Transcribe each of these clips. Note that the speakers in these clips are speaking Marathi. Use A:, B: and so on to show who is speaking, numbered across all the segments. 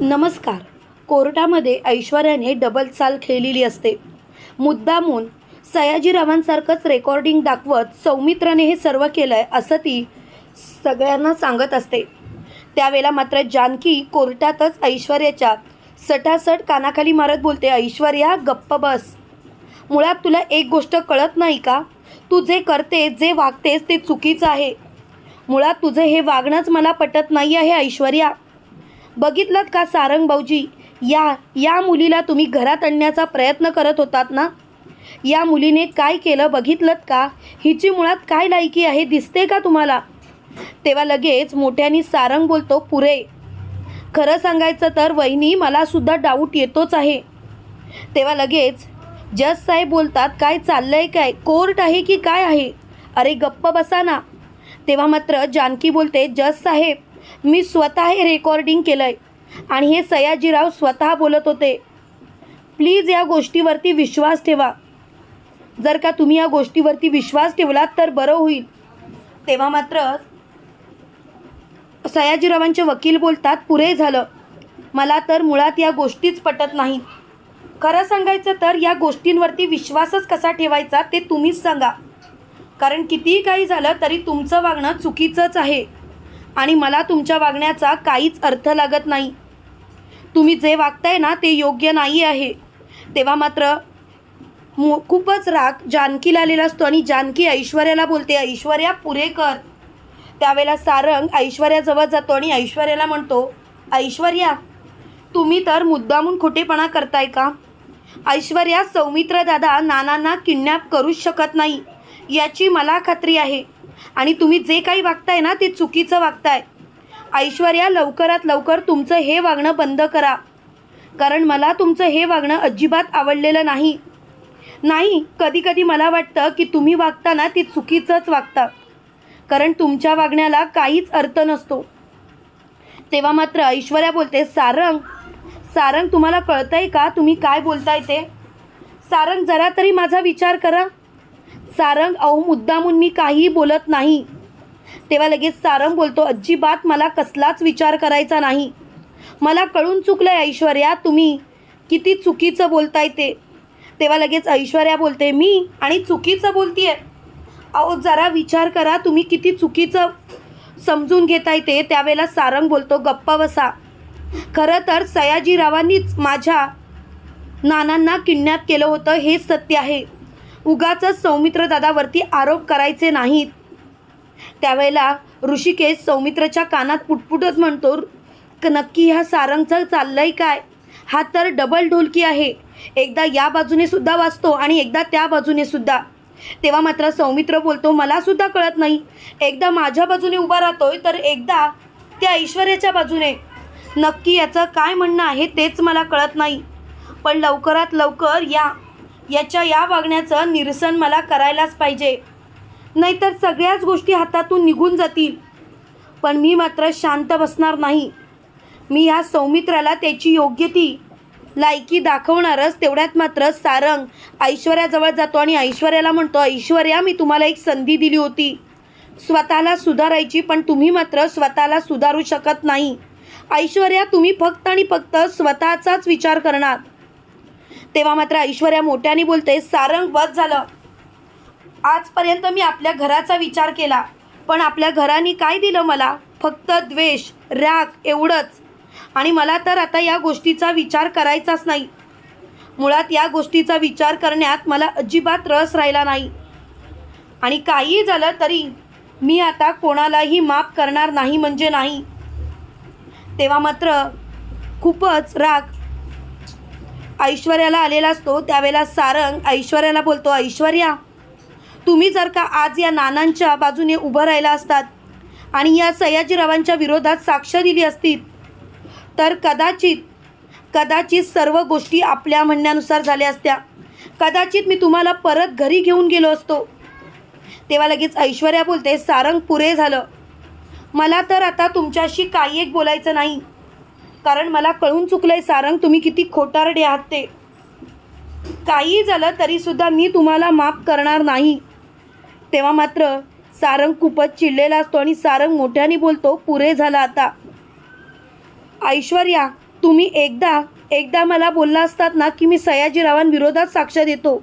A: नमस्कार. कोर्टामध्ये ऐश्वर्याने डबल चाल खेळलेली असते. मुद्दामून सयाजीरावांसारखंच रेकॉर्डिंग दाखवत सौमित्राने हे सर्व केलं आहे असं ती सगळ्यांना सांगत असते. त्यावेळेला मात्र जानकी कोर्टातच ऐश्वर्याच्या सटासट कानाखाली मारत बोलते ऐश्वर्या गप्प बस. मुळात तुला एक गोष्ट कळत नाही का? तू जे करते जे वागतेस ते चुकीचं आहे. मुळात तुझं हे वागणंच मला पटत नाही आहे ऐश्वर्या. बघितलं का सारंग भाऊजी? या या मुलीला तुम्ही घरात आणण्याचा प्रयत्न करत होतात ना? या मुलीने काय केलं बघितलं का? हिची मुळात काय लायकी आहे दिसते का तुम्हाला? तेव्हा लगेच मोठ्यानी सारंग बोलतो पुरे खरं सांगायचं तर वहिनी मलासुद्धा डाऊट येतोच आहे. तेव्हा लगेच जज साहेब बोलतात काय चाललंय काय? कोर्ट आहे की काय आहे? अरे गप्प बसा ना. तेव्हा मात्र जानकी बोलते जज साहेब मी स्वतः हे रेकॉर्डिंग केलं आहे आणि हे सयाजीराव स्वतः बोलत होते. प्लीज या गोष्टीवरती विश्वास ठेवा. जर का तुम्ही या गोष्टीवरती विश्वास ठेवलात तर बरं होईल. तेव्हा मात्र सयाजीरावांचे वकील बोलतात पुरे झालं. मला तर मुळात या गोष्टीच पटत नाही. खरं सांगायचं तर या गोष्टींवरती विश्वासच कसा ठेवायचा ते तुम्हीच सांगा. कारण कितीही काही झालं तरी तुमचं वागणं चुकीचंच आहे. आणि मला तुमच्या वागण्याचा काहीच अर्थ लागत नाही. तुम्ही जे वागताय ना ते योग्य नाही आहे. तेव्हा मात्र मो खूपच राग जानकीला आलेला असतो आणि जानकी ऐश्वर्याला बोलते ऐश्वर्या पुरे कर. त्यावेळेला सारंग ऐश्वर्याजवळ जातो आणि ऐश्वर्याला म्हणतो ऐश्वर्या तुम्ही तर मुद्दामून खोटेपणा करताय का? ऐश्वर्या सौमित्र दादा नानांना किडनॅप करूच शकत नाही. याची मला खात्री आहे. आणि तुम्ही जे काही वागताय ना ते चुकीचं वागताय. ऐश्वर्या लवकरात लवकर तुमचं हे वागणं बंद करा. कारण मला तुमचं हे वागणं अजिबात आवडलेलं नाही. नाही कधीकधी मला वाटतं की तुम्ही वागताना ती चुकीचंच वागता. कारण तुमच्या वागण्याला काहीच अर्थ नसतो. तेव्हा मात्र ऐश्वर्या बोलते सारंग सारंग तुम्हाला कळतंय का? तुम्ही काय बोलताय ते? सारंग जरा तरी माझा विचार करा. सारंग अहो मुद्दामून मी काहीही बोलत नाही. तेव्हा लगेच सारंग बोलतो अजिबात मला कसलाच विचार करायचा नाही. मला कळून चुकलंय ऐश्वर्या तुम्ही. किती चुकीचं बोलताय ते. तेव्हा लगेच ऐश्वर्या बोलते मी? आणि चुकीचं बोलतीये? अहो जरा विचार करा तुम्ही किती चुकीचं समजून घेताय ते. त्यावेळेला सारंग बोलतो गप्पा बसा. खरं तर सयाजीरावांनीच माझ्या नानांना किडनॅप केलं होतं हेच सत्य आहे. उगाच सौमित्र दादावरती आरोप करायचे नाहीत. त्यावेळेला ऋषिकेश सौमित्रच्या कानात पुटपुटत म्हणतो "क- नक्की ह्या सारंगचं चाललंय काय? हा तर डबल ढोलकी आहे. एकदा या बाजूने सुद्धा वाचतो आणि एकदा त्या बाजूने सुद्धा. तेव्हा मात्र सौमित्र बोलतो मला सुद्धा कळत नाही. एकदा माझ्या बाजूने उभा राहतोय तर एकदा त्या ऐश्वर्याच्या बाजूने. नक्की याचं काय म्हणणं आहे तेच मला कळत नाही. पण लवकरात लवकर या याच्या या वागण्याचं निरसन मला करायलाच पाहिजे. नाहीतर सगळ्याच गोष्टी हातातून निघून जातील. पण मी मात्र शांत बसणार नाही. मी ह्या सौमित्राला त्याची योग्य ती लायकी दाखवणारच तेवढ्यात मात्र सारंग ऐश्वर्याजवळ जातो आणि ऐश्वर्याला म्हणतो ऐश्वर्या मी तुम्हाला एक संधी दिली होती. स्वतःला सुधारायची पण तुम्ही मात्र स्वतःला सुधारू शकत नाही. ऐश्वर्या तुम्ही फक्त आणि फक्त स्वतःचाच विचार करणार. तेव्हा मात्र ऐश्वर्या मोठ्याने बोलते सारंग बस झालं. आजपर्यंत मी आपल्या घराचा विचार केला पण आपल्या घराने काय दिलं मला? फक्त द्वेष राग एवढंच. आणि मला तर आता या गोष्टीचा विचार करायचाच नाही. मुळात या गोष्टीचा विचार करण्यात मला अजिबात रस राहिला नाही. आणि काहीही झालं तरी मी आता कोणालाही माफ करणार नाही म्हणजे नाही. तेव्हा मात्र खूपच राग ऐश्वर्याला आलेला असतो त्यावेळेला सारंग ऐश्वर्याला बोलतो ऐश्वर्या तुम्ही जर का आज या नानांच्या बाजूने उभं राहिला असतात आणि या सयाजीरावांच्या विरोधात साक्ष दिली असती तर कदाचित कदाचित सर्व गोष्टी आपल्या म्हणण्यानुसार झाल्या असत्या. कदाचित मी तुम्हाला परत घरी घेऊन गेलो असतो. तेव्हा लगेच ऐश्वर्या बोलते सारंग पुरे झालं. मला तर आता तुमच्याशी काही एक बोलायचं नाही. कारण मला कळून चुकलंय सारंग. तुम्ही किती खोटारडे आहात ते. काही झालं तरीसुद्धा मी तुम्हाला माफ करणार नाही. तेव्हा मात्र सारंग खूपच चिडलेला असतो आणि सारंग मोठ्याने बोलतो पुरे झाला आता. ऐश्वर्या तुम्ही एकदा एकदा मला बोलला असतात ना की मी सयाजीरावांविरोधात साक्ष देतो.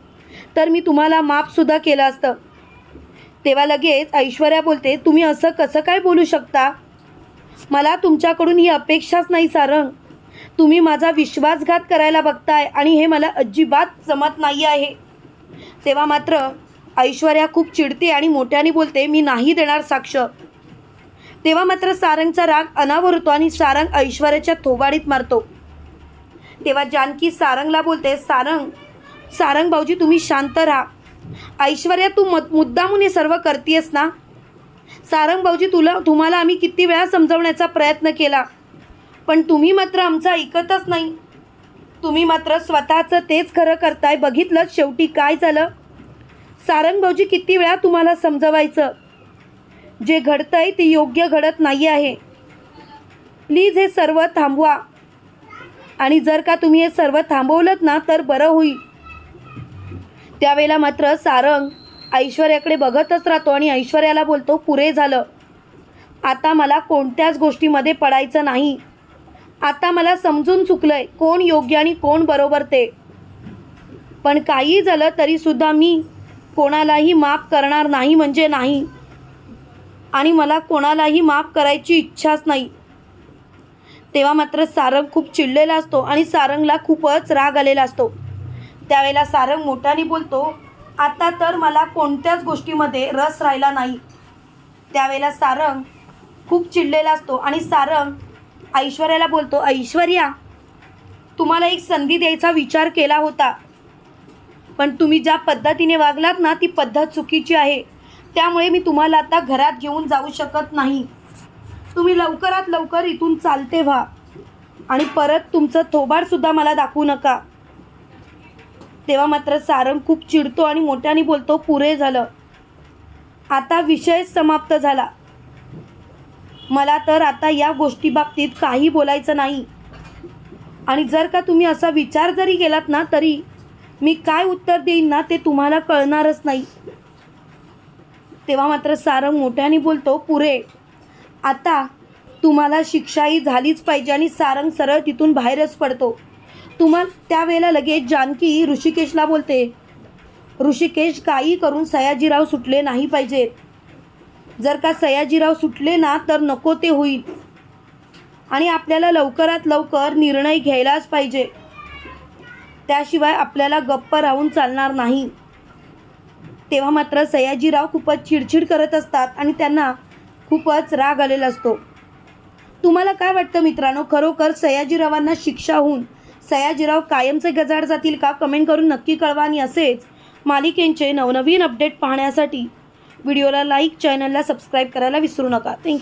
A: तर मी तुम्हाला माफसुद्धा केलं असतं. तेव्हा लगेच ऐश्वर्या बोलते तुम्ही असं कसं काय बोलू शकता? मला तुमच्याकडून ही अपेक्षाच नाही सारंग तुम्ही माझा विश्वासघात करायला बघताय आणि हे मला अजिबात जमत नाही आहे. तेव्हा मात्र ऐश्वर्या खूप चिडते आणि मोठ्याने बोलते मी नाही देणार साक्ष. तेव्हा मात्र सारंगचा राग अनावर होतो आणि सारंग ऐश्वर्याच्या थोबाडीत मारतो. तेव्हा जानकी सारंगला बोलते सारंग सारंग भाऊजी तुम्ही शांत राहा. ऐश्वर्या तू मत मुद्दामून हे सर्व करतेस ना? सारंग भाऊजी तुला तुम्हाला आम्ही किती वेळा समजवण्याचा प्रयत्न केला. पण तुम्ही मात्र आमचं ऐकतच नाही. तुम्ही मात्र स्वतःचं तेच खरं करताय बघितलं शेवटी काय झालं? सारंग भाऊजी किती वेळा तुम्हाला समजवायचं? जे घडतंय ते योग्य घडत नाही आहे. प्लीज हे सर्व थांबवा. आणि जर का तुम्ही हे सर्व थांबवलं ना तर बरं होईल. त्यावेळेला मात्र सारंग ऐश्वर्याकडे बघतच राहतो आणि ऐश्वर्याला बोलतो पुरे झालं. आता मला कोणत्याच गोष्टीमध्ये पडायचं नाही. आता मला समजून चुकलं आहे कोण योग्य आणि कोण बरोबर ते. पण काही झालं तरीसुद्धा मी कोणालाही माफ करणार नाही म्हणजे नाही. आणि मला कोणालाही माफ करायची इच्छाच नाही. तेव्हा मात्र सारंग खूप चिडलेला असतो आणि सारंगला खूपच राग आलेला असतो. त्यावेळेला सारंग मोठ्याने बोलतो आता तर मला कोणत्याच गोष्टीमध्ये रस राहिला नाही. त्यावेळेला सारंग खूप चिडलेला असतो आणि सारंग ऐश्वर्याला बोलतो ऐश्वर्या तुम्हाला एक संधी द्यायचा विचार केला होता. पण तुम्ही ज्या पद्धतीने वागलात ना ती पद्धत चुकीची आहे. त्यामुळे मी तुम्हाला आता घरात घेऊन जाऊ शकत नाही. तुम्ही लवकरात लवकर इथून चालते व्हा. आणि परत तुमचं थोबाडसुद्धा मला दाखवू नका. तेव्हा मात्र सारंग खूप चिडतो आणि मोठ्याने बोलतो पुरे झालं. आता विषय समाप्त झाला. मला तर आता या गोष्टी बाबतीत काही बोलायचं नाही. आणि जर का तुम्ही असा विचार जरी केलात ना तरी मी काय उत्तर देईन ना ते तुम्हाला कळणारच नाही. तेव्हा मात्र सारंग मोठ्याने बोलतो पुरे आता तुम्हाला शिक्षाही झालीच पाहिजे आणि सारंग सरळ तिथून बाहेरच पडतो. तुम्हाला त्यावेळेला लगेच जानकी ऋषिकेशला बोलते. ऋषिकेश काही करून सयाजीराव सुटले नाही पाहिजेत. जर का सयाजीराव सुटले ना तर नको ते होईल. आणि आपल्याला लवकरात लवकर निर्णय घ्यायलाच पाहिजे. त्याशिवाय आपल्याला गप्प राहून चालणार नाही. तेव्हा मात्र सयाजीराव खूपच चिडचिड करत असतात आणि त्यांना खूपच राग आलेला असतो. तुम्हाला काय वाटतं मित्रांनो? खरोखर सयाजीरावांना शिक्षा होऊन सयाजीराव कायमचे गजाड जातील का कमेंट करून नक्की कळवा आणि असेच मालिकेंचे नवनवीन अपडेट पाहण्यासाठी व्हिडिओला लाईक चॅनलला सबस्क्राईब करायला विसरू नका. थँक्यू